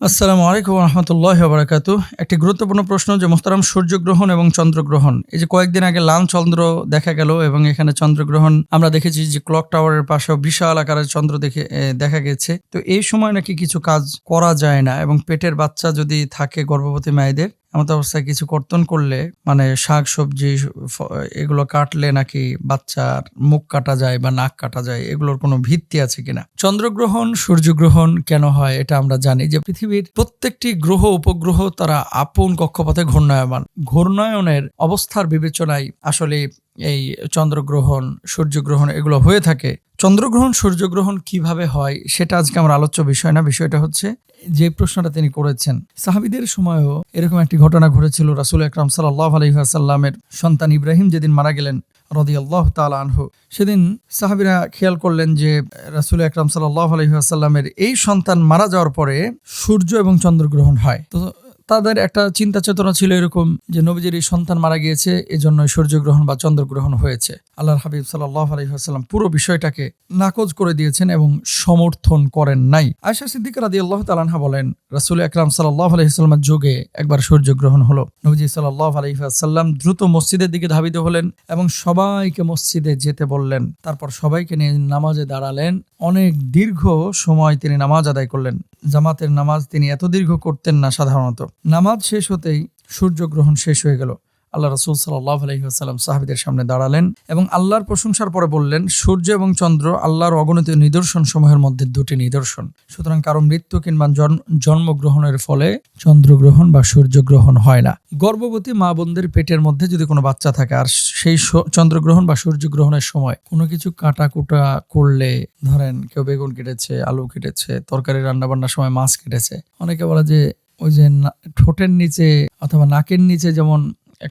আসসালামু আলাইকুম রহমতুল্লাহ বারাকাত একটি গুরুত্বপূর্ণ প্রশ্ন যে মোহতারাম সূর্যগ্রহণ এবং চন্দ্রগ্রহণ। এই যে কয়েকদিন আগে লাল চন্দ্র দেখা গেল এবং এখানে চন্দ্রগ্রহণ, আমরা দেখেছি যে ক্লক টাওয়ারের পাশেও বিশাল আকারের চন্দ্র দেখে দেখা গেছে। তো এই সময় নাকি কিছু কাজ করা যায় না এবং পেটের বাচ্চা যদি থাকে গর্ভবতী মায়েদের এমত অবস্থায় কিছু কর্তন করলে মানে শাক, সবজি এগুলো কাটলে নাকি বাচ্চার মুখ কাটা যায় বা নাক কাটা যায়, এগুলোর কোনো ভিত্তি আছে কিনা? চন্দ্রগ্রহণ, সূর্যগ্রহণ কেন হয় এটা আমরা জানি যে পৃথিবীর প্রত্যেকটি গ্রহ, উপগ্রহ তারা আপন কক্ষপথে ঘূর্ণায়মান। ঘূর্ণায়নের অবস্থার বিবেচনায় আসলে এই চন্দ্রগ্রহণ, সূর্যগ্রহণ এগুলো হয়ে থাকে। চন্দ্রগ্রহণ, সূর্যগ্রহণ কীভাবে হয় সেটা আজকে আমার আলোচ্য বিষয় না, বিষয়টা হচ্ছে যে প্রশ্নটা তিনি করেছেন, সাহাবিদের সময়ও এরকম একটি ঘটনা ঘটেছিল। রাসুল আকরাম সাল্লাহ আলহিহাসাল্লামের সন্তান ইব্রাহিম যেদিন মারা গেলেন রদি আল্লাহ তাল আনহু, সেদিন সাহাবিরা খেয়াল করলেন যে রাসুল আকরাম সাল্লাহ আলহিহাসাল্লামের এই সন্তান মারা যাওয়ার পরে সূর্য এবং চন্দ্রগ্রহণ হয়। তো তাদের একটা চিন্তা চেতনা ছিল এরকম যে নবীজির এই সন্তান মারা গিয়েছে এজন্য সূর্যগ্রহণ বা চন্দ্রগ্রহণ হয়েছে। আল্লাহর হাবিব সাল্লাহ আলহিহাস্লাম পুরো বিষয়টাকে নাকচ করে দিয়েছেন এবং সমর্থন করেন নাই। আয়সা সিদ্দিক রাদি আল্লাহ তালানহা বলেন, রাসুল আকরাম সাল্লাহ আলহিহাস্লামের যুগে একবার সূর্যগ্রহণ হলো। নবীজি সাল্লাহ আলহিহাস্লাম দ্রুত মসজিদের দিকে ধাবিত হলেন এবং সবাইকে মসজিদে যেতে বললেন। তারপর সবাইকে নিয়ে নামাজে দাঁড়ালেন। অনেক দীর্ঘ সময় তিনি নামাজ আদায় করলেন। জামাতের নামাজ তিনি এত দীর্ঘ করতেন না সাধারণত। নামাজ শেষ হতেই সূর্যগ্রহণ শেষ হয়ে গেল। আল্লাহ রসুল সাল্লাহ আলহিহাস্লাম সাহাবিদের সামনে দাঁড়ালেন এবং আল্লাহর প্রশংসার পরে বললেন, সূর্য এবং চন্দ্র আল্লাহর অগণিত নিদর্শন সমূহের মধ্যে দুটি নিদর্শন। সুতরাং কারও মৃত্যু কিংবা জন- জন্মগ্রহণের ফলে চন্দ্রগ্রহণ বা সূর্যগ্রহণ হয় না। গর্ভবতী মা বোনদের পেটের মধ্যে যদি কোনো বাচ্চা থাকে, আর সেই চন্দ্রগ্রহণ বা সূর্যগ্রহণের সময় কোনো কিছু কাটাকুটা করলে, ধরেন কেউ বেগুন কেটেছে, আলু কেটেছে, তরকারি রান্না বান্নার সময় মাছ কেটেছে, অনেকে বলে যে ওই যে ঠোঁটের নিচে অথবা নাকের নিচে যেমন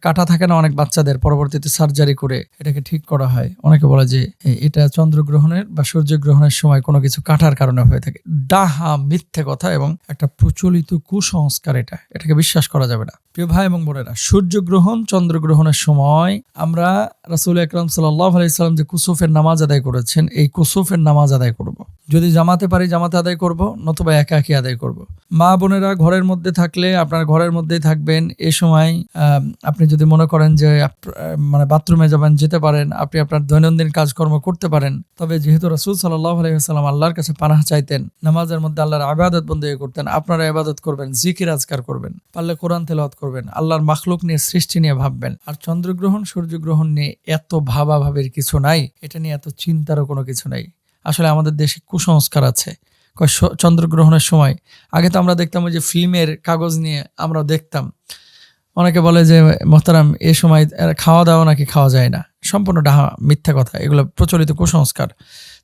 কাটা থাকে না অনেক বাচ্চাদের, পরবর্তীতে সার্জারি করে এটাকে ঠিক করা হয় অনেকে বলে যে এটা চন্দ্রগ্রহণের বা সূর্যগ্রহণের সময় কোনো কিছু কাটার কারণে হয়ে থাকে ডাহা, মিথ্যে কথা এবং একটা প্রচলিত কুসংস্কার এটা এটাকে বিশ্বাস করা যাবে না প্রিয় ভাই এবং বোনেরা, সূর্যগ্রহণ চন্দ্রগ্রহণের সময় আমরা রাসুল আকরাম সাল্লাহ আলাইসাল্লাম যে কুসুফের নামাজ আদায় করেছেন, এই কুসুফের নামাজ আদায় করব। যদি জামাতে পারি জামাতে আদায় করব, নতুবা একা একই আদায় করব। মা বোনেরা ঘরের মধ্যে থাকলে আপনার ঘরের মধ্যেই থাকবেন। এ সময় আপনি যদি মনে করেন যে মানে বাথরুমে যাবেন, যেতে পারেন, আপনি আপনার দৈনন্দিন কাজকর্ম করতে পারেন। তবে যেহেতু রাসুল আলাইসাল্লাম আল্লাহর কাছে পানাহ চাইতেন, নামাজের মধ্যে আল্লাহর আবাদত বন্দী করতেন, আপনারা আবাদত করবেন, জিকির আজকার করবেন, পারলে কোরআন তেলাওয়াত করবেন, আল্লাহর মাখলুক নিয়ে সৃষ্টি নিয়ে ভাববেন। আর চন্দ্রগ্রহণ, সূর্যগ্রহণ নিয়ে এত ভাবাভাবের কিছু নাই, এটা নিয়ে এত চিন্তারও কোনো কিছু নাই। আসলে আমাদের দেশে কুসংস্কার আছে। চন্দ্রগ্রহণের সময়। আগে তো আমরা দেখতাম ওই যে ফিল্মের কাগজ নিয়ে আমরা দেখতাম। অনেকে বলে যে, মোহতারাম, এ সময় খাওয়া দাওয়া নাকি খাওয়া যায় না? সম্পূর্ণ ডাহা, মিথ্যা কথা। এগুলো প্রচলিত কুসংস্কার।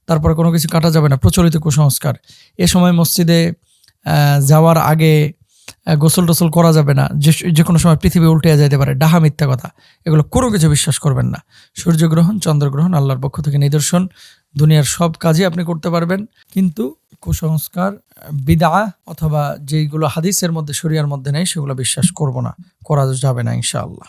তারপরে কোনো কিছু কাটা যাবে না, প্রচলিত কুসংস্কার। এ সময় মসজিদে যাওয়ার আগে গোসল টোসল করা যাবে না। যে যে কোনো সময় পৃথিবী উল্টে যেতে পারে, ডাহা, মিথ্যা কথা। এগুলো কোনো কিছু বিশ্বাস করবেন না। সূর্যগ্রহণ, চন্দ্রগ্রহণ, আল্লাহর পক্ষ থেকে নিদর্শন। দুনিয়ার সব কাজই আপনি করতে পারবেন। কিন্তু কুসংস্কার বিদা অথবা যেইগুলো হাদিসের মধ্যে, শরিয়ার মধ্যে নেই, সেগুলো বিশ্বাস করব না। করা যাবে না, ইনশাআল্লাহ।